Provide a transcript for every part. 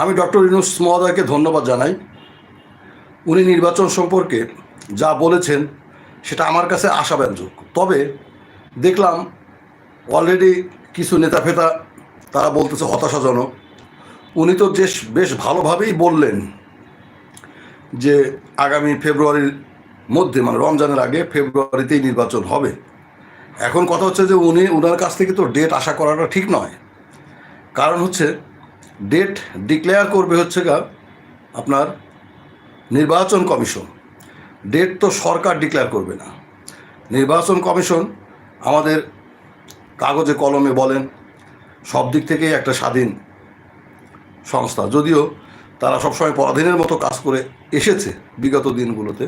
আমি ডক্টর ইনুস মহোদয়কে ধন্যবাদ জানাই। উনি নির্বাচন সম্পর্কে যা বলেছেন, সেটা আমার কাছে আশাব্যঞ্জক। তবে দেখলাম অলরেডি কিছু নেতা ফেতা তারা বলতেছে হতাশাজনক। উনি তো বেশ বেশ ভালোভাবেই বললেন যে আগামী ফেব্রুয়ারির মধ্যে মানে রমজানের আগে ফেব্রুয়ারিতেই নির্বাচন হবে। এখন কথা হচ্ছে যে উনি ওনার কাছ থেকে তো ডেট আশা করাটা ঠিক নয়। কারণ হচ্ছে ডেট ডিক্লেয়ার করবে হচ্ছে গা আপনার নির্বাচন কমিশন। ডেট তো সরকার ডিক্লেয়ার করবে না। নির্বাচন কমিশন আমাদের কাগজে, কলমে বলেন, সব দিক থেকেই একটা স্বাধীন সংস্থা। যদিও তারা সবসময় পরাধীনের মতো কাজ করে এসেছে বিগত দিনগুলোতে।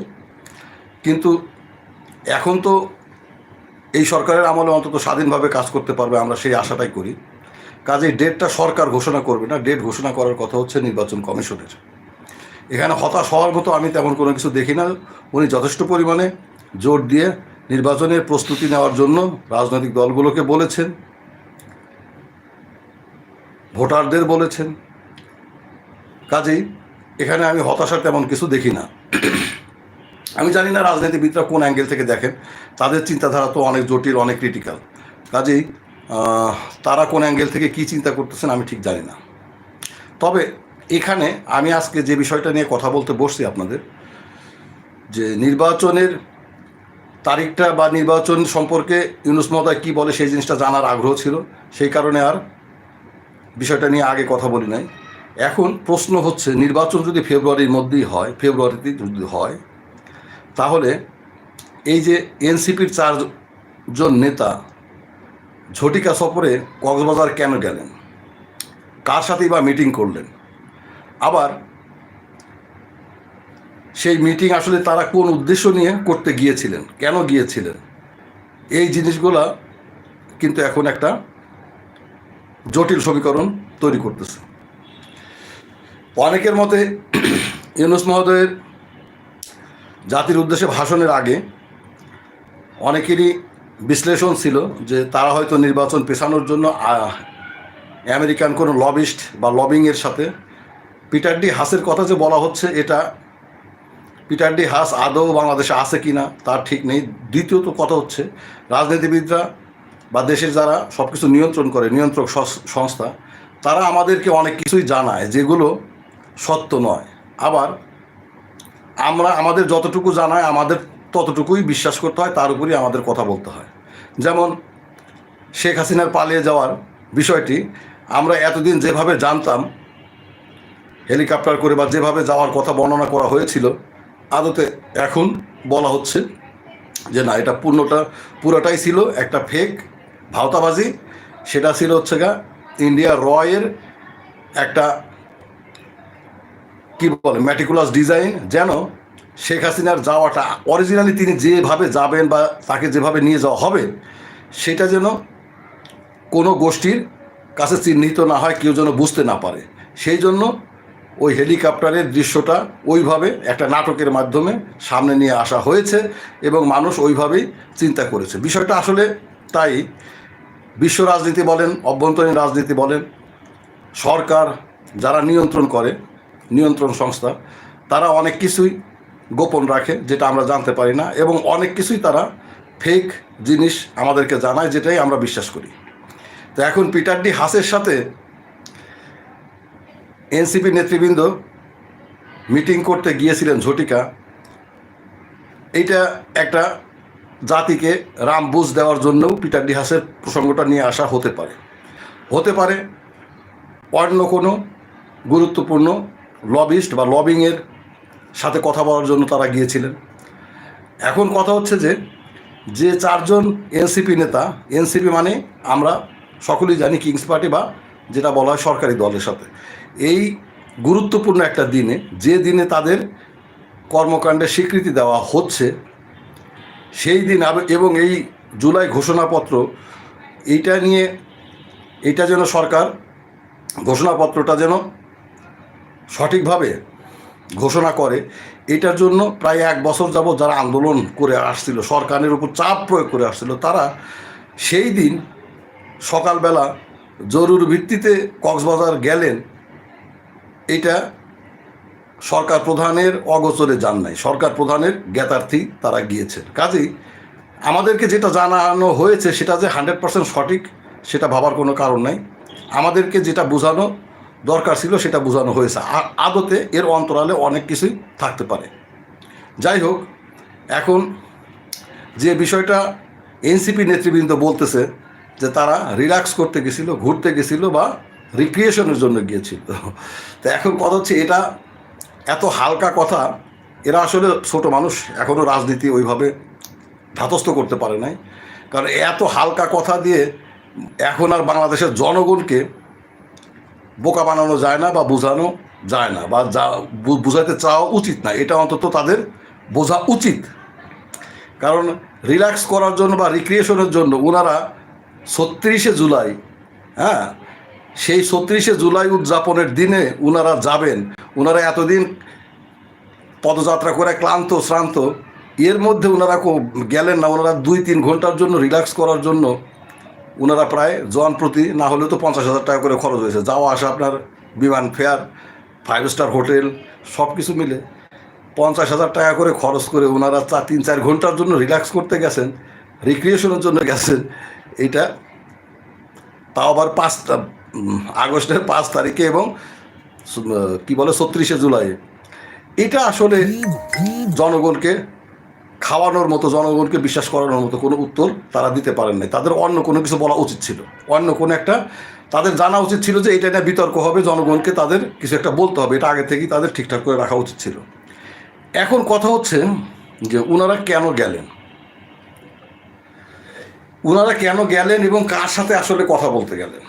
কিন্তু এখন তো এই সরকারের আমলে অন্তত স্বাধীনভাবে কাজ করতে পারবে, আমরা সেই আশাটাই করি। কাজেই ডেটটা সরকার ঘোষণা করবে না ডেট ঘোষণা করার কথা হচ্ছে নির্বাচন কমিশনের। এখানে হতাশ হওয়ার মতো আমি তেমন কোনো কিছু দেখি না। উনি যথেষ্ট পরিমাণে জোর দিয়ে নির্বাচনের প্রস্তুতি নেওয়ার জন্য রাজনৈতিক দলগুলোকে বলেছেন, ভোটারদের বলেছেন। কাজেই এখানে আমি হতাশার তেমন কিছু দেখি না। আমি জানি না রাজনীতিবিদরা কোন অ্যাঙ্গেল থেকে দেখেন, তাদের চিন্তাধারা তো অনেক জটিল, অনেক ক্রিটিক্যাল কাজেই তারা কোন অ্যাঙ্গেল থেকে কী চিন্তা করতেছেন আমি ঠিক জানি না। তবে এখানে আমি আজকে যে বিষয়টা নিয়ে কথা বলতে বসছি আপনাদের, যে নির্বাচনের তারিখটা বা নির্বাচন সম্পর্কে ইউনুস মহোদয় কী বলে সেই জিনিসটা জানার আগ্রহ ছিল, সেই কারণে আর বিষয়টা নিয়ে আগে কথা বলি নাই। এখন প্রশ্ন হচ্ছে, নির্বাচন যদি ফেব্রুয়ারির মধ্যেই হয়, ফেব্রুয়ারিতে যদি হয়, তাহলে এই যে এনসিপির চারজন নেতা ঝটিকা সফরে কক্সবাজার কেন গেলেন? কার সাথেই বা মিটিং করলেন? আবার সেই মিটিং আসলে তারা কোন উদ্দেশ্য নিয়ে করতে গিয়েছিলেন? কেন গিয়েছিলেন? এই জিনিসগুলা কিন্তু এখন একটা জটিল সমীকরণ তৈরি করতেছে। অনেকের মতে ইউনুস মহোদয়ের জাতির উদ্দেশ্যে ভাষণের আগে অনেকেরই বিশ্লেষণ ছিল যে তারা হয়তো নির্বাচন পেছানোর জন্য আমেরিকান কোনো লবিস্ট বা লবিংয়ের সাথে পিটার ডি হাসের কথা যে বলা হচ্ছে, এটা পিটার ডি হাস আদৌ বাংলাদেশে আছে কি না তার ঠিক নেই। দ্বিতীয়ত কথা হচ্ছে, রাজনীতিবিদরা বা দেশের যারা সব কিছু নিয়ন্ত্রণ করে, নিয়ন্ত্রক সংস্থা, তারা আমাদেরকে অনেক কিছুই জানায় যেগুলো সত্য নয়। আবার আমরা, আমাদের যতটুকু জানায় আমাদের ততটুকুই বিশ্বাস করতে হয়, তার উপরই আমাদের কথা বলতে হয়। যেমন শেখ হাসিনার পালিয়ে যাওয়ার বিষয়টি, আমরা এতদিন যেভাবে জানতাম, হেলিকপ্টার করে বা যেভাবে যাওয়ার কথা বর্ণনা করা হয়েছিল, আদতে এখন বলা হচ্ছে যে না, এটা পূর্ণটা, পুরোটাই ছিল একটা ফেক ভাওতাবাজি, সেটা ছিল হচ্ছে গা ইন্ডিয়া রয়ের একটা কি বলে ম্যাটিকুলাস ডিজাইন যেন শেখ হাসিনার যাওয়াটা অরিজিনালি তিনি যেভাবে যাবেন বা তাকে যেভাবে নিয়ে যাওয়া হবে, সেটা যেন কোনো গোষ্ঠীর কাছে চিহ্নিত না হয়, কেউ যেন বুঝতে না পারে। সেই জন্য ওই হেলিকপ্টারের দৃশ্যটা ওইভাবে একটা নাটকের মাধ্যমে সামনে নিয়ে আসা হয়েছে এবং মানুষ ওইভাবেই চিন্তা করেছে। বিষয়টা আসলে তাই, বিশ্ব রাজনীতি বলেন, অভ্যন্তরীণ রাজনীতি বলেন, সরকার যারা নিয়ন্ত্রণ করে, নিয়ন্ত্রণ সংস্থা, তারা অনেক কিছুই গোপন রাখে, যেটা আমরা জানতে পারি না, এবং অনেক কিছুই তারা ফেক জিনিস আমাদেরকে জানায়, যেটাই আমরা বিশ্বাস করি। তো এখন পিটার ডি হাসের সাথে এনসিপি নেতৃবৃন্দ মিটিং করতে গিয়েছিলেন ঝটিকা। এইটা একটা জাতিকে রাম বুঝ দেওয়ার জন্যও পিটার ডি হাসের প্রসঙ্গটা নিয়ে আসা হতে পারে। হতে পারে অন্য কোনো গুরুত্বপূর্ণ লবিস্ট বা লবিংয়ের সাথে কথা বলার জন্য তারা গিয়েছিলেন। এখন কথা হচ্ছে যে যে চারজন এনসিপি নেতা, এনসিপি মানে আমরা সকলেই জানি কিংস পার্টি বা যেটা বলা হয় সরকারি দলের সাথে। এই গুরুত্বপূর্ণ একটা দিনে, যে দিনে তাদের কর্মকাণ্ডের স্বীকৃতি দেওয়া হচ্ছে, সেই দিন এবং এই জুলাই ঘোষণাপত্র, এইটা নিয়ে এটা যেন সরকার ঘোষণাপত্রটা যেন সঠিকভাবে ঘোষণা করে, এটার জন্য প্রায় এক বছর যাবৎ যারা আন্দোলন করে আসছিল, সরকারের উপর চাপ প্রয়োগ করে আসছিল, তারা সেই দিন সকালবেলা জরুর ভিত্তিতে কক্সবাজার গেলেন। এটা সরকার প্রধানের অগোচরে যান নাই, সরকার প্রধানের জ্ঞাতার্থী তারা গিয়েছেন। কাজেই আমাদেরকে যেটা জানানো হয়েছে সেটা যে হান্ড্রেড পার্সেন্ট সঠিক, সেটা ভাবার কোনো কারণ নাই। আমাদেরকে যেটা বোঝানো দরকার ছিল সেটা বোঝানো হয়েছে। আর আদতে এর অন্তরালে অনেক কিছুই থাকতে পারে। যাই হোক, এখন যে বিষয়টা এনসিপি নেতৃবৃন্দ বলতেছে যে তারা রিল্যাক্স করতে গেছিল, ঘুরতে গেছিল বা রিক্রিয়েশনের জন্য গিয়েছিল। তো এখন কথা হচ্ছে এটা এত হালকা কথা, এরা আসলে ছোট মানুষ এখনও রাজনীতি ওইভাবে ধাতস্থ করতে পারে নাই। কারণ এত হালকা কথা দিয়ে এখন আর বাংলাদেশের জনগণকে বোকা বানানো যায় না বা বোঝানো যায় না বা যা বু- বুঝাইতে চাওয়া উচিত না। এটা অন্তত তাদের বোঝা উচিত। কারণ রিল্যাক্স করার জন্য বা রিক্রিয়েশনের জন্য ওনারা ছত্রিশে জুলাই হ্যাঁ? সেই ছত্রিশে জুলাই উদযাপনের দিনে ওনারা যাবেন। ওনারা এতদিন পদযাত্রা করে ক্লান্ত, শ্রান্ত, এর মধ্যে ওনারা গেলেন না। ওনারা দুই তিন ঘণ্টার জন্য রিল্যাক্স করার জন্য ওনারা প্রায় জন প্রতি না হলেও তো পঞ্চাশ হাজার টাকা করে খরচ হয়েছে। যাওয়া আসা আপনার বিমান ফেয়ার ফাইভ স্টার হোটেল সব কিছু মিলে পঞ্চাশ হাজার টাকা করে খরচ করে ওনারা চার তিন চার ঘণ্টার জন্য রিল্যাক্স করতে গেছেন রিক্রিয়েশনের জন্য গেছেন। এটা তাও আবার পাঁচটা আগস্টের পাঁচ তারিখে এবং কি বলে ছত্রিশে জুলাই এটা আসলে জনগণকে খাওয়ানোর মতো, জনগণকে বিশ্বাস করানোর মতো কোনো উত্তর তারা দিতে পারেন নাই। তাদের অন্য কোনো কিছু বলা উচিত ছিল। অন্য কোনো একটা, তাদের জানা উচিত ছিল যে এটা নিয়ে বিতর্ক হবে, জনগণকে তাদের কিছু একটা বলতে হবে। এটা আগে থেকেই তাদের ঠিকঠাক করে রাখা উচিত ছিল। এখন কথা হচ্ছে যে ওনারা কেন গেলেন? ওনারা কেন গেলেন এবং কার সাথে আসলে কথা বলতে গেলেন?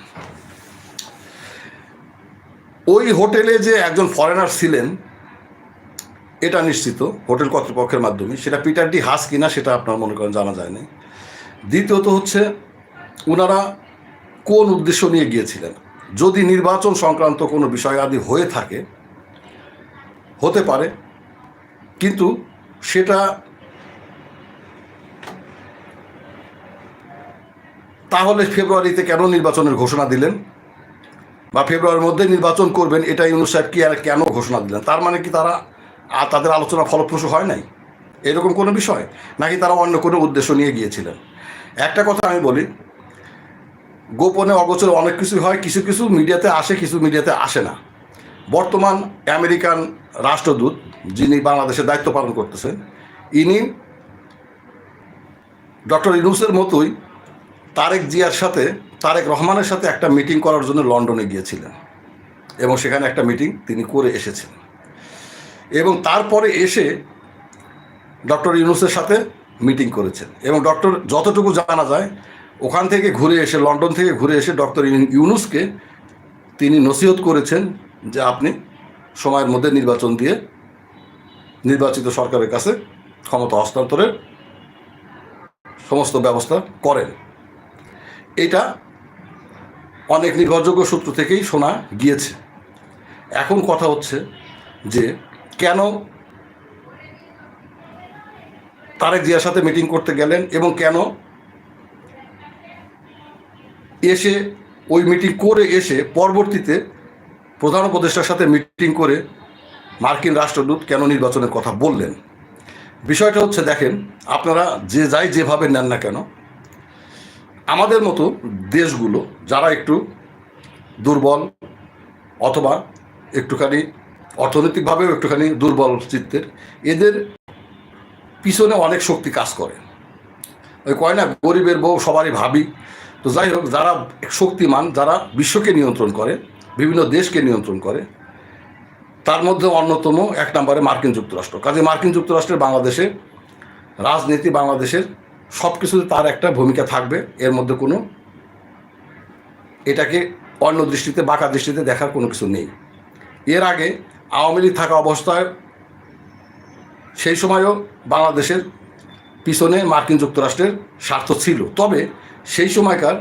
ওই হোটেলে যে একজন ফরেনার ছিলেন এটা নিশ্চিত, হোটেল কর্তৃপক্ষের মাধ্যমে। সেটা পিটার ডি হাস কিনা সেটা আপনার মনে করেন জানা যায়নি। দ্বিতীয়ত হচ্ছে ওনারা কোন উদ্দেশ্য নিয়ে গিয়েছিলেন? যদি নির্বাচন সংক্রান্ত কোনো বিষয় আদি হয়ে থাকে, হতে পারে, কিন্তু সেটা তাহলে ফেব্রুয়ারিতে কেন নির্বাচনের ঘোষণা দিলেন? বা ফেব্রুয়ারির মধ্যে নির্বাচন করবেন, এটা ইউনুস কি আর কেন ঘোষণা দিলেন? তার মানে কি তারা আর তাদের আলোচনা ফলপ্রসূ হয় নাই? এরকম কোনো বিষয়? নাকি তারা অন্য কোনো উদ্দেশ্য নিয়ে গিয়েছিলেন? একটা কথা আমি বলি, গোপনে অগোচরে অনেক কিছুই হয়, কিছু কিছু মিডিয়াতে আসে, কিছু মিডিয়াতে আসে না। বর্তমান আমেরিকান রাষ্ট্রদূত, যিনি বাংলাদেশের দায়িত্ব পালন করতেছেন ইনি ডক্টর ইনুসের মতোই তারেক জিয়ার সাথে, তারেক রহমানের সাথে একটা মিটিং করার জন্য লন্ডনে গিয়েছিলেন। এবং সেখানে একটা মিটিং তিনি করে এসেছেন। এবং তারপরে এসে ডক্টর ইউনুসের সাথে মিটিং করেছেন। এবং ডক্টর যতটুকু জানা যায়, ওখান থেকে ঘুরে এসে, লন্ডন থেকে ঘুরে এসে ডক্টর ইউনুসকে তিনি নসিহত করেছেন যে আপনি সময়ের মধ্যে নির্বাচন দিয়ে নির্বাচিত সরকারের কাছে ক্ষমতা হস্তান্তরের সমস্ত ব্যবস্থা করেন। এটা অনেক নির্ভরযোগ্য সূত্র থেকেই শোনা গিয়েছে। এখন কথা হচ্ছে যে কেন তারেক জিয়ার সাথে মিটিং করতে গেলেন এবং কেন এসে ওই মিটিং করে এসে পরবর্তীতে প্রধান উপদেষ্টার সাথে মিটিং করে মার্কিন রাষ্ট্রদূত কেন নির্বাচনের কথা বললেন? বিষয়টা হচ্ছে দেখেন, আপনারা যে যাই যেভাবে নেন না কেন, আমাদের মতো দেশগুলো যারা একটু দুর্বল অথবা একটুখানি অর্থনৈতিকভাবেও একটুখানি দুর্বল চিত্তের। এদের পিছনে অনেক শক্তি কাজ করে। ওই কয় না, গরিবের বউ সবারই ভাবি। তো যাই হোক, যারা শক্তিমান, যারা বিশ্বকে নিয়ন্ত্রণ করে, বিভিন্ন দেশকে নিয়ন্ত্রণ করে, তার মধ্যে অন্যতম এক নম্বরে মার্কিন যুক্তরাষ্ট্র। কাজে মার্কিন যুক্তরাষ্ট্রের বাংলাদেশে রাজনীতি বাংলাদেশের সব কিছুতে তার একটা ভূমিকা থাকবে। এর মধ্যে কোনো এটাকে অন্য দৃষ্টিতে, বাঁকা দৃষ্টিতে দেখার কোনো কিছু নেই। এর আগে আওয়ামী লীগ থাকা অবস্থায় সেই সময়ও বাংলাদেশের পিছনে মার্কিন যুক্তরাষ্ট্রের স্বার্থ ছিল। তবে সেই সময়কার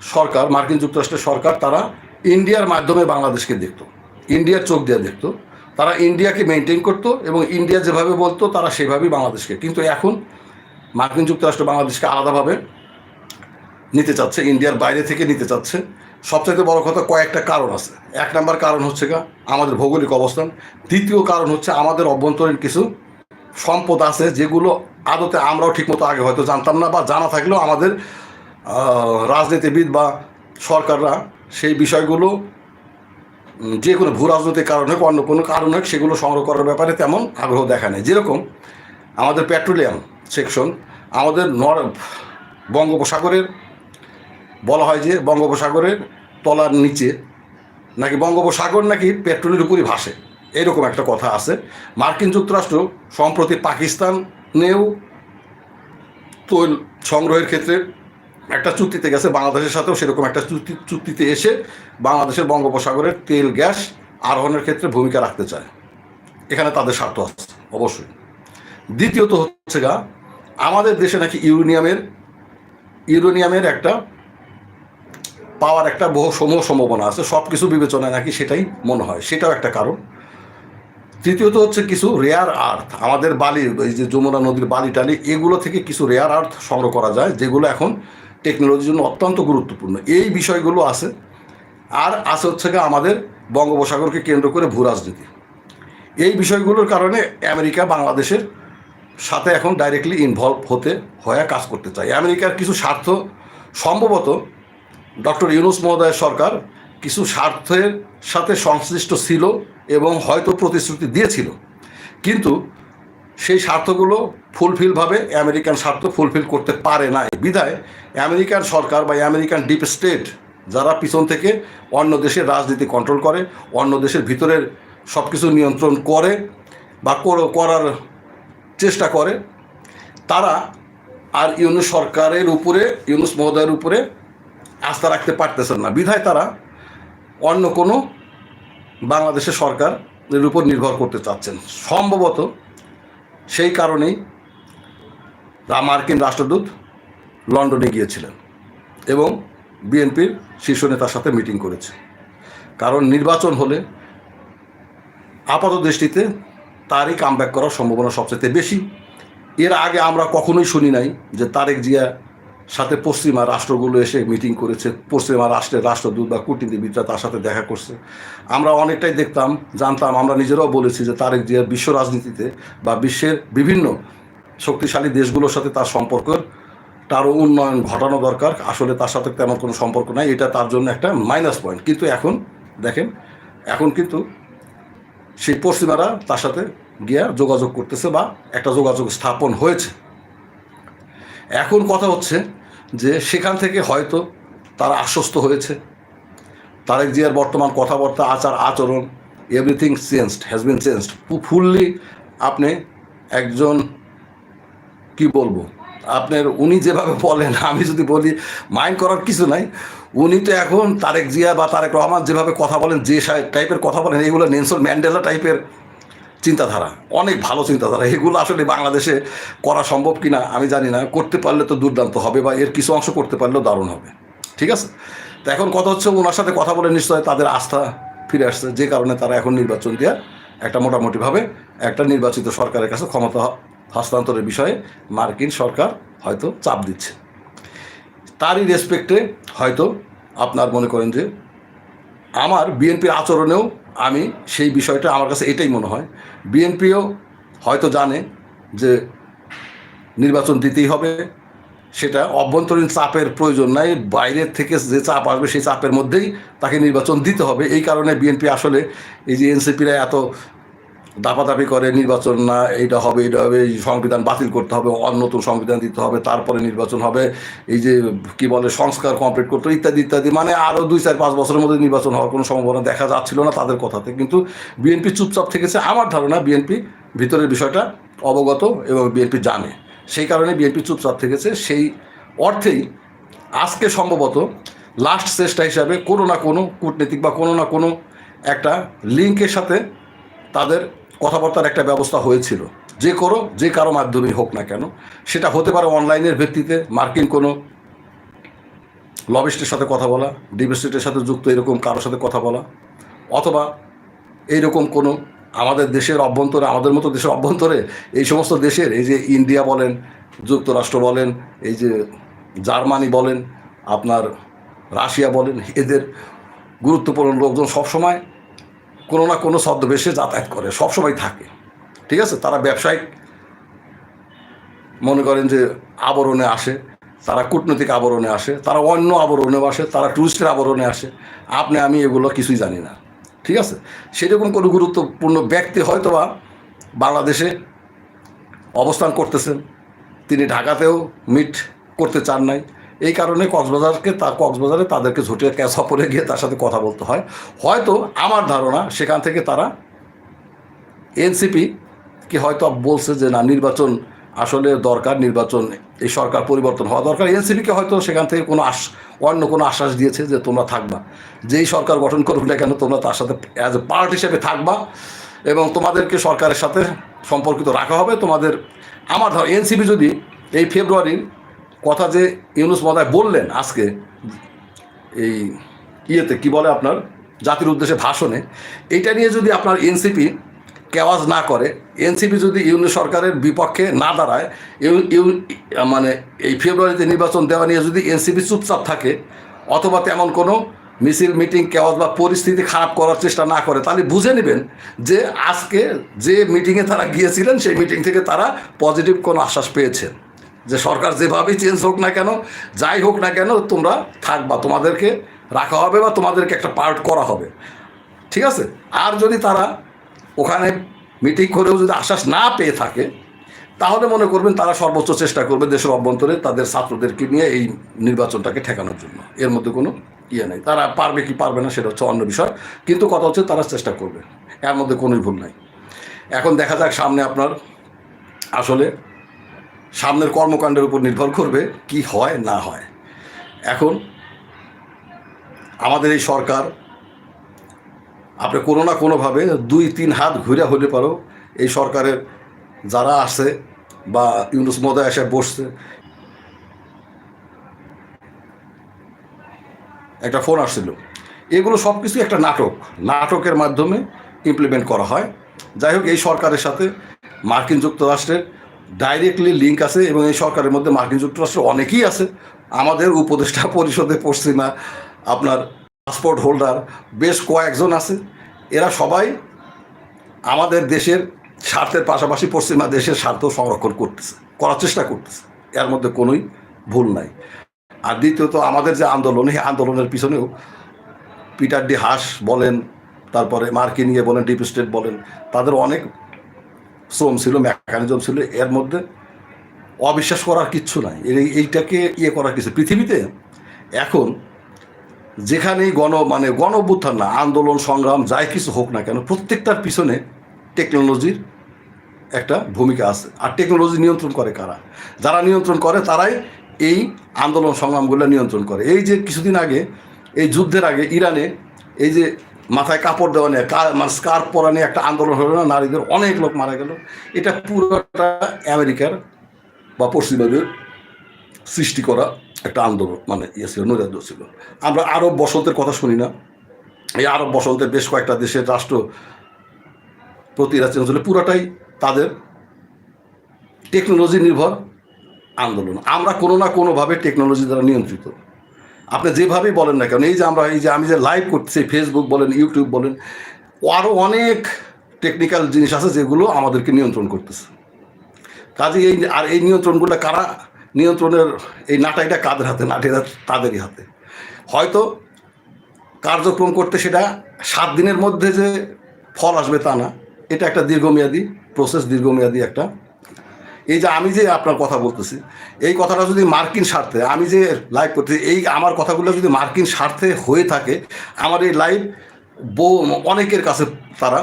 সরকার, মার্কিন যুক্তরাষ্ট্রের সরকার, তারা ইন্ডিয়ার মাধ্যমে বাংলাদেশকে দেখতো। ইন্ডিয়ার চোখ দিয়ে দেখতো। তারা ইন্ডিয়াকে মেনটেন করতো এবং ইন্ডিয়া যেভাবে বলতো, তারা সেভাবেই বাংলাদেশকে। কিন্তু এখন মার্কিন যুক্তরাষ্ট্র বাংলাদেশকে আলাদাভাবে নিতে চাচ্ছে, ইন্ডিয়ার বাইরে থেকে নিতে চাচ্ছে। সবচাইতে বড় কথা কয়েকটা কারণ আছে। এক নম্বর কারণ হচ্ছে গা, আমাদের ভৌগোলিক অবস্থান। দ্বিতীয় কারণ হচ্ছে আমাদের অভ্যন্তরীণ কিছু সম্পদ আছে যেগুলো আদতে আমরাও ঠিকমতো আগে হয়তো জানতাম না বা জানা থাকলেও আমাদের রাজনীতিবিদ বা সরকাররা সেই বিষয়গুলো যে কোনো ভূ রাজনৈতিক কারণ হোক, অন্য কোনো কারণ হোক, সেগুলো সংগ্রহ করার ব্যাপারে তেমন আগ্রহ দেখা নেই। যেরকম আমাদের পেট্রোলিয়াম সেকশন, আমাদের নর, বঙ্গোপসাগরের বলা হয় যে বঙ্গোপসাগরের তলার নিচে, নাকি বঙ্গোপসাগর নাকি পেট্রোলের উপরই ভাসে, এরকম একটা কথা আছে। মার্কিন যুক্তরাষ্ট্র সম্প্রতি পাকিস্তানেও তৈল সংগ্রহের ক্ষেত্রে একটা চুক্তিতে গেছে, বাংলাদেশের সাথেও সেরকম একটা চুক্তি, চুক্তিতে এসে বাংলাদেশের বঙ্গোপসাগরের তেল, গ্যাস আরোহণের ক্ষেত্রে ভূমিকা রাখতে চায়। এখানে তাদের স্বার্থ আছে, অবশ্যই। দ্বিতীয়ত হচ্ছে গা, আমাদের দেশে নাকি ইউরেনিয়ামের ইউরেনিয়ামের একটা পাওয়ার একটা বহু সমূহ সম্ভাবনা আছে সব কিছু বিবেচনায় নাকি সেটাই মনে হয়, সেটাও একটা কারণ। তৃতীয়ত হচ্ছে কিছু রেয়ার আর্থ আমাদের বালি, এই যে যমুনা নদীর বালি টালি, এগুলো থেকে কিছু রেয়ার আর্থ সংগ্রহ করা যায়, যেগুলো এখন টেকনোলজির জন্য অত্যন্ত গুরুত্বপূর্ণ। এই বিষয়গুলো আছে, আর আছে হচ্ছে আমাদের বঙ্গোপসাগরকে কেন্দ্র করে ভূ রাজনীতি। এই বিষয়গুলোর কারণে আমেরিকা বাংলাদেশের সাথে এখন ডাইরেক্টলি ইনভলভ হতে, হয়ে কাজ করতে চায়। আমেরিকার কিছু স্বার্থ সম্ভবত ডক্টর ইউনুস মহোদয়ের সরকার কিছু স্বার্থের সাথে সংশ্লিষ্ট ছিল এবং হয়তো প্রতিশ্রুতি দিয়েছিল। কিন্তু সেই স্বার্থগুলো ফুলফিলভাবে আমেরিকান স্বার্থ ফুলফিল করতে পারে নাই। বিধায় আমেরিকান সরকার বা আমেরিকান ডিপ স্টেট যারা পিছন থেকে অন্য দেশের রাজনীতি কন্ট্রোল করে, অন্য দেশের ভিতরের সব কিছু নিয়ন্ত্রণ করে বা করার চেষ্টা করে, তারা আর ইউনুস সরকারের উপরে, ইউনুস মহোদয়ের উপরে আস্থা রাখতে পারতেছেন না। বিধায় তারা অন্য কোনো বাংলাদেশের সরকারের উপর নির্ভর করতে চাচ্ছেন। সম্ভবত সেই কারণেই মার্কিন রাষ্ট্রদূত লন্ডনে গিয়েছিলেন এবং বিএনপির শীর্ষ নেতার সাথে মিটিং করেছে। কারণ নির্বাচন হলে আপাত দৃষ্টিতে তারই কামব্যাক করার সম্ভাবনা সবচেয়ে বেশি। এর আগে আমরা কখনোই শুনি নাই যে তারেক জিয়া সাথে পশ্চিমা রাষ্ট্রগুলো এসে মিটিং করেছে। পশ্চিমা রাষ্ট্রের রাষ্ট্রদূত বা কূটনীতিবিদরা তার সাথে দেখা করছে। আমরা অনেকটাই দেখতাম, জানতাম, আমরা নিজেরাও বলেছি যে তারেক জিয়ার বিশ্ব রাজনীতিতে বা বিশ্বের বিভিন্ন শক্তিশালী দেশগুলোর সাথে তার সম্পর্কের, তারও উন্নয়ন ঘটানো দরকার। আসলে তার সাথে তেমন কোনো সম্পর্ক নাই, এটা তার জন্য একটা মাইনাস পয়েন্ট কিন্তু এখন, দেখেন, এখন কিন্তু সেই পশ্চিমারা তার সাথে গিয়া যোগাযোগ করতেছে বা একটা যোগাযোগ স্থাপন হয়েছে। এখন কথা হচ্ছে যে সেখান থেকে হয়তো তারা আশ্বস্ত হয়েছে। তারেক জিয়ার বর্তমান কথাবার্তা, আচার, আচরণ everything changed has been changed fully আপনি একজন, কি বলব, আপনার উনি যেভাবে বলেন, আমি যদি বলি, মাইন্ড করার কিছু নাই। উনি তো এখন তারেক জিয়া বা তারেক রহমান যেভাবে কথা বলেন, যে টাইপের কথা বলেন এগুলো নেনসন ম্যান্ডেলা টাইপের চিন্তাধারা, অনেক ভালো চিন্তাধারা। এগুলো আসলে বাংলাদেশে করা সম্ভব কি না আমি জানি না। করতে পারলে তো দুর্দান্ত হবে বা এর কিছু অংশ করতে পারলেও দারুণ হবে। ঠিক আছে? তো এখন কথা হচ্ছে ওনার সাথে কথা বলে নিশ্চয় তাদের আস্থা ফিরে আসছে। যে কারণে তারা এখন নির্বাচন দিয়ে একটা মোটামুটিভাবে একটা নির্বাচিত সরকারের কাছে ক্ষমতা হস্তান্তরের বিষয়ে মার্কিন সরকার হয়তো চাপ দিচ্ছে। তারই রেসপেক্টে হয়তো আপনার মনে করেন যে আমার বিএনপির আচরণেও আমি সেই বিষয়টা আমার কাছে এটাই মনে হয়। বিএনপিও হয়তো জানে যে নির্বাচন দিতেই হবে। সেটা অভ্যন্তরীণ চাপের প্রয়োজন নাই। বাইরের থেকে যে চাপ আসবে সেই চাপের মধ্যেই তাকে নির্বাচন দিতে হবে। এই কারণে বিএনপি আসলে এই যে এনসিপিরা এত দাপাদাপি করে নির্বাচন না, এইটা হবে এটা হবে, এই সংবিধান বাতিল করতে হবে নতুন সংবিধান দিতে হবে, তারপরে নির্বাচন হবে, এই যে, কি বলে, সংস্কার কমপ্লিট করতে ইত্যাদি ইত্যাদি। মানে আরও দুই, চার, পাঁচ বছরের মধ্যে নির্বাচন হওয়ার কোনো সম্ভাবনা দেখা যাচ্ছিল না তাদের কথাতে। কিন্তু বিএনপি চুপচাপ থেকেছে, আমার ধারণা বিএনপি ভিতরের বিষয়টা অবগত এবং বিএনপি জানে। সেই কারণে বিএনপি চুপচাপ থেকেছে, সেই অর্থেই আজকে সম্ভবত লাস্ট চেষ্টা হিসাবে কোনো না কোনো কূটনীতিক বা কোনো না কোনো একটা লিঙ্কের সাথে তাদের কথাবার্তার একটা ব্যবস্থা হয়েছিল। যে করো যে কারও মাধ্যমেই হোক না কেন, সেটা হতে পারে অনলাইনের ভিত্তিতে, মার্কিন কোনো লবিস্টের সাথে কথা বলা, ডিপ স্টেটের সাথে যুক্ত এরকম কারোর সাথে কথা বলা, অথবা এইরকম কোনো আমাদের দেশের অভ্যন্তরে, আমাদের মতো দেশের অভ্যন্তরে, এই সমস্ত দেশের, এই যে ইন্ডিয়া বলেন, যুক্তরাষ্ট্র বলেন, এই যে জার্মানি বলেন, আপনার রাশিয়া বলেন, এদের গুরুত্বপূর্ণ লোকজন সবসময় কোনো না কোনো ছদ্মবেশে যাতায়াত করে, সবসময় থাকে। ঠিক আছে? তারা ব্যবসায়িক মনে করেন যে আবরণে আসে, তারা কূটনৈতিক আবরণে আসে, তারা অন্য আবরণেও আসে, তারা টুরিস্টের আবরণে আসে। আপনি, আমি এগুলো কিছুই জানি না। ঠিক আছে? সেরকম কোনো গুরুত্বপূর্ণ ব্যক্তি হয়তো বা বাংলাদেশে অবস্থান করতেছেন। তিনি ঢাকাতেও মিট করতে চান নাই। এই কারণে কক্সবাজারকে তার কক্সবাজারে তাদেরকে ঝুটিয়ে সফরে গিয়ে তার সাথে কথা বলতে হয়। হয়তো আমার ধারণা সেখান থেকে তারা এনসিপি কি হয়তো বলছে যে, না, নির্বাচন আসলে দরকার, নির্বাচন, এই সরকার পরিবর্তন হওয়া দরকার। এনসিপিকে হয়তো সেখান থেকে কোনো আশ অন্য কোনো আশ্বাস দিয়েছে যে, তোমরা থাকবা। যেই সরকার গঠন করুক না কেন, তোমরা তার সাথে অ্যাজ এ পার্ট হিসেবে থাকবা এবং তোমাদেরকে সরকারের সাথে সম্পর্কিত রাখা হবে। তোমাদের আমার ধর এনসিপি যদি এই ফেব্রুয়ারির কথা যে ইউনুস মদায় বললেন আজকে, এই ইয়েতে কি বলে আপনার, জাতির উদ্দেশ্যে ভাষণে এটা নিয়ে যদি আপনার এনসিপি কেওয়াজ না করে, এনসিপি যদি ইউনিট সরকারের বিপক্ষে না দাঁড়ায় মানে এই ফেব্রুয়ারিতে নির্বাচন দেওয়া নিয়ে যদি এনসিপি চুপচাপ থাকে, অথবা তেমন কোনো মিছিল, মিটিং, কেওয়াজ বা পরিস্থিতি খারাপ করার চেষ্টা না করে, তাহলে বুঝে নেবেন যে আজকে যে মিটিংয়ে তারা গিয়েছিলেন, সেই মিটিং থেকে তারা পজিটিভ কোনো আশ্বাস পেয়েছেন। যে সরকার যেভাবেই চেঞ্জ হোক না কেন, যাই হোক না কেন তোমরা থাকবা, তোমাদেরকে রাখা হবে বা তোমাদেরকে একটা পার্ট করা হবে। ঠিক আছে? আর যদি তারা ওখানে মিটিং করেও যদি আশ্বাস না পেয়ে থাকে, তাহলে মনে করবেন তারা সর্বোচ্চ চেষ্টা করবে দেশের অভ্যন্তরে তাদের ছাত্রদেরকে নিয়ে এই নির্বাচনটাকে ঠেকানোর জন্য। এর মধ্যে কোনো ইয়ে নেই। তারা পারবে কি পারবে না সেটা হচ্ছে অন্য বিষয়, কিন্তু কথা হচ্ছে তারা চেষ্টা করবে। এর মধ্যে কোনোই ভুল নাই। এখন দেখা যাক সামনে আপনার আসলে সামনের কর্মকাণ্ডের উপর নির্ভর করবে কি হয়, না হয়। এখন আমাদের এই সরকার, আপনি কোনো না কোনোভাবে দুই, তিন হাত ঘুরে হলে পারো, এই সরকারের যারা আছে বা ইউনুস মদয় এসে বসছে। একটা ফোন আসছিল। এগুলো সব কিছু একটা নাটক। নাটকের মাধ্যমে ইমপ্লিমেন্ট করা হয়। যাই হোক, এই সরকারের সাথে মার্কিন যুক্তরাষ্ট্রের ডাইরেক্টলি লিঙ্ক আছে এবং এই সরকারের মধ্যে মার্কিন যুক্তরাষ্ট্র অনেকেই আছে। আমাদের উপদেষ্টা পরিষদে পশ্চিমা আপনার পাসপোর্ট হোল্ডার বেশ কয়েকজন আছে। এরা সবাই আমাদের দেশের স্বার্থের পাশাপাশি পশ্চিমা দেশের স্বার্থ সংরক্ষণ করতেছে, করার চেষ্টা করতেছে। এর মধ্যে কোনোই ভুল নাই। আর দ্বিতীয়ত আমাদের যে আন্দোলন, এই আন্দোলনের পিছনেও পিটার ডি হাস বলেন, তারপরে মার্কিন ইয়ে বলেন, ডিপ স্টেট বলেন, তাদের অনেক শ্রম ছিল, মেকানিজম ছিল, এর মধ্যে অবিশ্বাস করার কিচ্ছু নাই। এই, এইটাকে ইয়ে করার কিছু পৃথিবীতে এখন যেখানেই গণ মানে গণ না, আন্দোলন, সংগ্রাম, যাই কিছু হোক না কেন, প্রত্যেকটার পিছনে টেকনোলজির একটা ভূমিকা আছে। আর টেকনোলজি নিয়ন্ত্রণ করে কারা? যারা নিয়ন্ত্রণ করে, তারাই এই আন্দোলন, সংগ্রামগুলো নিয়ন্ত্রণ করে। এই যে কিছুদিন আগে, এই যুদ্ধের আগে ইরানে এই যে মাথায় কাপড় দেওয়া নিয়ে মানে স্কার্ফ পরা নিয়ে একটা আন্দোলন হলো না? নারীদের অনেক লোক মারা গেল। এটা পুরোটা আমেরিকার বা পশ্চিমবঙ্গের সৃষ্টি করা একটা আন্দোলন মানে ইয়ে ছিল, নৈরাজ্য ছিল। আমরা আরব বসন্তের কথা শুনি না। এই আরব বসন্তের বেশ কয়েকটা দেশের রাষ্ট্র প্রতিরা চেঞ্জ হলে পুরোটাই তাদের টেকনোলজি নির্ভর আন্দোলন। আমরা কোনো না কোনোভাবে টেকনোলজি দ্বারা নিয়ন্ত্রিত। আপনি যেভাবেই বলেন না কেন, এই যে আমরা, এই যে আমি যে লাইভ করছি ফেসবুক বলেন ইউটিউব বলেন আরও অনেক টেকনিক্যাল জিনিস আছে যেগুলো আমাদেরকে নিয়ন্ত্রণ করতেছে। কাজে এই, আর এই নিয়ন্ত্রণগুলো কারা, নিয়ন্ত্রণের এই নাটাইটা কাদের হাতে নাটিটা তাদেরই হাতে। হয়তো কার্যক্রম করতে সেটা সাত দিনের মধ্যে যে ফল আসবে তা না, এটা একটা দীর্ঘমেয়াদী প্রসেস দীর্ঘমেয়াদী একটা এই যে আমি যে আপনার কথা বলতেছি, এই কথাটা যদি মার্কিন স্বার্থে, আমি যে লাইভ করতেছি, এই আমার কথাগুলো যদি মার্কিন স্বার্থে হয়ে থাকে, আমার এই লাইভ অনেকের কাছে তারা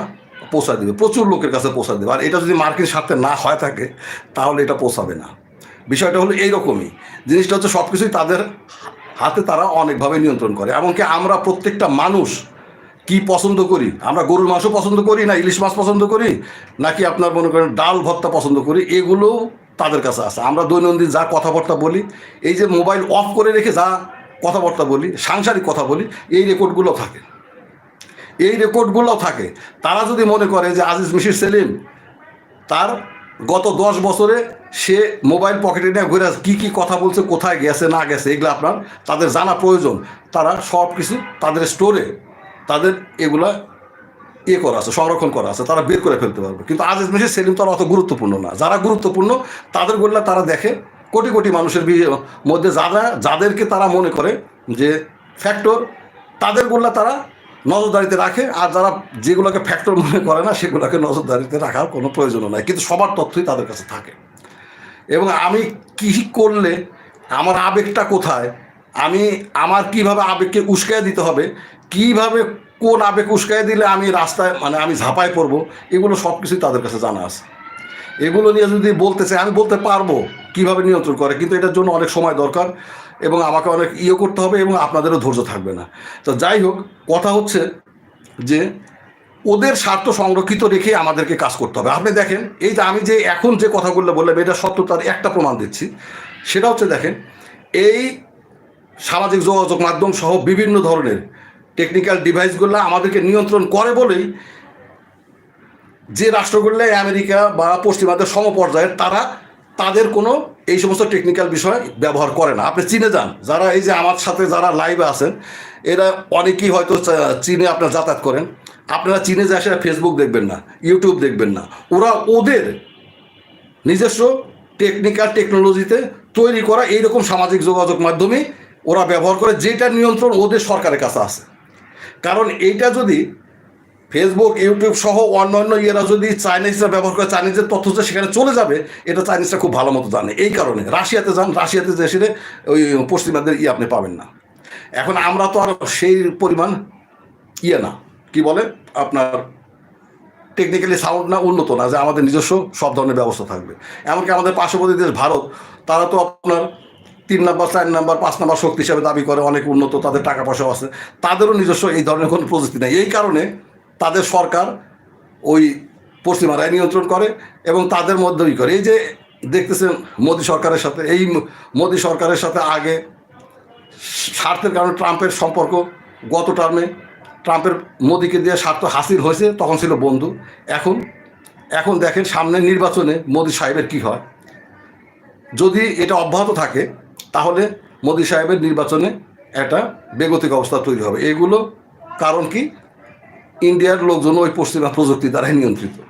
পৌঁছা দেবে, প্রচুর লোকের কাছে পৌঁছা দেবে। আর এটা যদি মার্কিন স্বার্থে না হয় থাকে, তাহলে এটা পৌঁছাবে না। বিষয়টা হলো এইরকমই। জিনিসটা হচ্ছে সব কিছুই তাদের হাতে তারা অনেকভাবে নিয়ন্ত্রণ করে। এমনকি আমরা প্রত্যেকটা মানুষ কি পছন্দ করি? আমরা গরুর মাংস পছন্দ করি না ইলিশ মাছ পছন্দ করি? নাকি আপনার মনে করেন ডাল ভর্তা পছন্দ করি? এগুলো তাদের কাছে আছে। আমরা দৈনন্দিন যা কথাবার্তা বলি, এই যে মোবাইল অফ করে রেখে যা কথাবার্তা বলি, সাংসারিক কথা বলি, এই রেকর্ডগুলো থাকে। এই রেকর্ডগুলো থাকে। তারা যদি মনে করে যে আজিজ মিশির সেলিম, তার গত দশ বছরে সে মোবাইল পকেটে নিয়ে ঘুরে কী কী কথা বলছে, কোথায় গেছে, না গেছে, এগুলো আপনার তাদের জানা প্রয়োজন। তারা সব কিছু তাদের স্টোরে তাদের এগুলা ইয়ে করা আছে, সংরক্ষণ করা আছে, তারা বের করে ফেলতে পারবে। কিন্তু আজিজ মেশিন সেলিম তারা অত গুরুত্বপূর্ণ না। যারা গুরুত্বপূর্ণ, তাদের গোল্লা তারা দেখে, কোটি কোটি মানুষের মধ্যে যারা, যাদেরকে তারা মনে করে যে ফ্যাক্টর তাদের গোল্লা তারা নজরদারিতে রাখে, আর যারা যেগুলোকে ফ্যাক্টর মনে করে না, সেগুলোকে নজরদারিতে রাখার কোনো প্রয়োজনও নাই। কিন্তু সবার তথ্যই তাদের কাছে থাকে। এবং আমি কী করলে, আমার আবেগটা কোথায়, আমি, আমার কীভাবে আবেগকে উস্কাইয়া দিতে হবে কীভাবে কোন আবেগ উস্কায় দিলে আমি রাস্তায় মানে আমি ঝাঁপায় পড়ব, এগুলো সব কিছুই তাদের কাছে জানা আছে। এগুলো নিয়ে যদি বলতে চাই, আমি বলতে পারব কীভাবে নিয়ন্ত্রণ করে, কিন্তু এটার জন্য অনেক সময় দরকার এবং আমাকে অনেক ইয়ে করতে হবে এবং আপনাদেরও ধৈর্য থাকবে না। তো যাই হোক, কথা হচ্ছে যে ওদের স্বার্থ সংরক্ষিত রেখে আমাদেরকে কাজ করতে হবে। আপনি দেখেন, এই যে আমি যে এখন যে কথাগুলো বললাম, এটা সত্যতার একটা প্রমাণ দিচ্ছি। সেটা হচ্ছে, দেখেন, এই সামাজিক যোগাযোগ মাধ্যম সহ বিভিন্ন ধরনের টেকনিক্যাল ডিভাইসগুলো আমাদেরকে নিয়ন্ত্রণ করে বলেই যে রাষ্ট্রগুলো আমেরিকা বা পশ্চিমাদের সমপর্যায়ের তারা তাদের কোনো এই সমস্ত টেকনিক্যাল বিষয় ব্যবহার করে না। আপনি চীনে যান, যারা এই যে আমার সাথে যারা লাইভে আছেন, এরা অনেকেই হয়তো চীনে আপনার যাতায়াত করেন। আপনারা চীনে যে সেটা ফেসবুক দেখবেন না ইউটিউব দেখবেন না। ওরা ওদের নিজস্ব টেকনিক্যাল টেকনোলজিতে তৈরি করা এইরকম সামাজিক যোগাযোগ মাধ্যমে ওরা ব্যবহার করে, যেটা নিয়ন্ত্রণ ওদের সরকারের কাছে আছে। কারণ এইটা যদি ফেসবুক ইউটিউব সহ অন্যান্য ইয়েরা যদি চাইনিজরা ব্যবহার করে চাইনিজের তথ্য যে সেখানে চলে যাবে, এটা চাইনিজরা খুব ভালো মতো জানে। এই কারণে রাশিয়াতে যান, রাশিয়াতে যে সেটা ওই পশ্চিমাদের ইয়ে আপনি পাবেন না। এখন আমরা তো আর সেই পরিমাণ ইয়ে না, কি বলে, আপনার টেকনিক্যালি সাউন্ড না, উন্নত না, যে আমাদের নিজস্ব সব ধরনের ব্যবস্থা থাকবে। এমনকি আমাদের পার্শ্ববর্তী দেশ ভারত, তারা তো আপনার তিন নাম্বার, চার নাম্বার, পাঁচ নাম্বার শক্তি হিসাবে দাবি করে, অনেক উন্নত, তাদের টাকা পয়সাও আছে। তাদেরও নিজস্ব এই ধরনের কোনো প্রযুক্তি নেই। এই কারণে তাদের সরকার ওই পশ্চিমারাই নিয়ন্ত্রণ করে এবং তাদের মধ্যেই করে। এই যে দেখতেছেন মোদী সরকারের সাথে, এই মোদী সরকারের সাথে আগে স্বার্থের কারণে ট্রাম্পের সম্পর্ক গত টার্মে, ট্রাম্পের মোদিকে দিয়ে স্বার্থ হাসিল হয়েছে, তখন ছিল বন্ধু। এখন এখন দেখেন সামনের নির্বাচনে মোদী সাহেবের কি হয়। যদি এটা অব্যাহত থাকে তাহলে মোদি সাহেবের নির্বাচনে একটা বেগতিক অবস্থা তৈরি হবে। এগুলো কারণ কি? ইন্ডিয়ার লোকজন ওই পশ্চিমা প্রযুক্তি দ্বারাই নিয়ন্ত্রিত।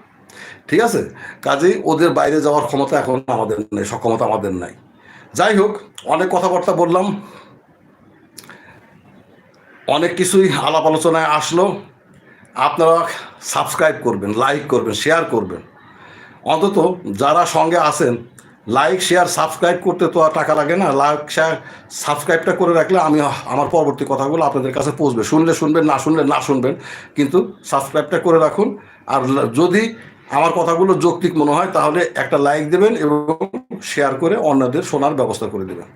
ঠিক আছে? কাজেই ওদের বাইরে যাওয়ার ক্ষমতা এখন আমাদের নেই, সক্ষমতা আমাদের নাই। যাই হোক, অনেক কথাবার্তা বললাম। অনেক কিছুই আলাপ আলোচনায় আসলো। আপনারা সাবস্ক্রাইব করবেন লাইক করবেন শেয়ার করবেন। অন্তত যারা সঙ্গে আছেন লাইক শেয়ার সাবস্ক্রাইব করতে তো আর টাকা লাগে না। লাইক শেয়ার সাবস্ক্রাইবটা করে রাখলে আমি আমার পরবর্তী কথাগুলো আপনাদের কাছে পৌঁছবে। শুনলে শুনবেন, না শুনলে না শুনবেন। কিন্তু সাবস্ক্রাইবটা করে রাখুন। আর যদি আমার কথাগুলো যৌক্তিক মনে হয়, তাহলে একটা লাইক দেবেন এবং শেয়ার করে অন্যদের শোনার ব্যবস্থা করে দেবেন।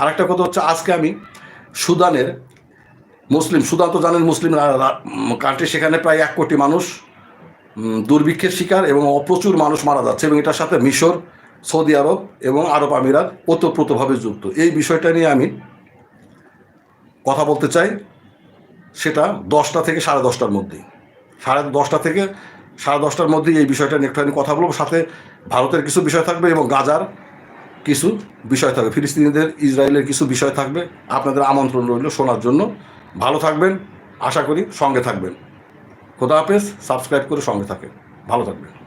আর একটা কথা হচ্ছে, আজকে আমি সুদানের, মুসলিম, সুদান তো জানেন মুসলিম কান্ট্রি সেখানে প্রায় এক কোটি মানুষ দুর্ভিক্ষের শিকার এবং অপ্রচুর মানুষ মারা যাচ্ছে এবং এটার সাথে মিশর সৌদি আরব এবং আরব আমিরাত ওতপ্রোতভাবে যুক্ত। এই বিষয়টা নিয়ে আমি কথা বলতে চাই, সেটা দশটা থেকে সাড়ে দশটার মধ্যেই। সাড়ে দশটা থেকে সাড়ে দশটার মধ্যেই এই বিষয়টা নিয়ে একটুখানি কথা বলব। সাথে ভারতের কিছু বিষয় থাকবে এবং গাজার কিছু বিষয় থাকবে, ফিলিস্তিনিদের, ইসরায়েলের কিছু বিষয় থাকবে। আপনাদের আমন্ত্রণ রইল শোনার জন্য। ভালো থাকবেন, আশা করি সঙ্গে থাকবেন। খোদা হাফেজ, সাবস্ক্রাইব করে সঙ্গে থাকেন। ভালো থাকবেন।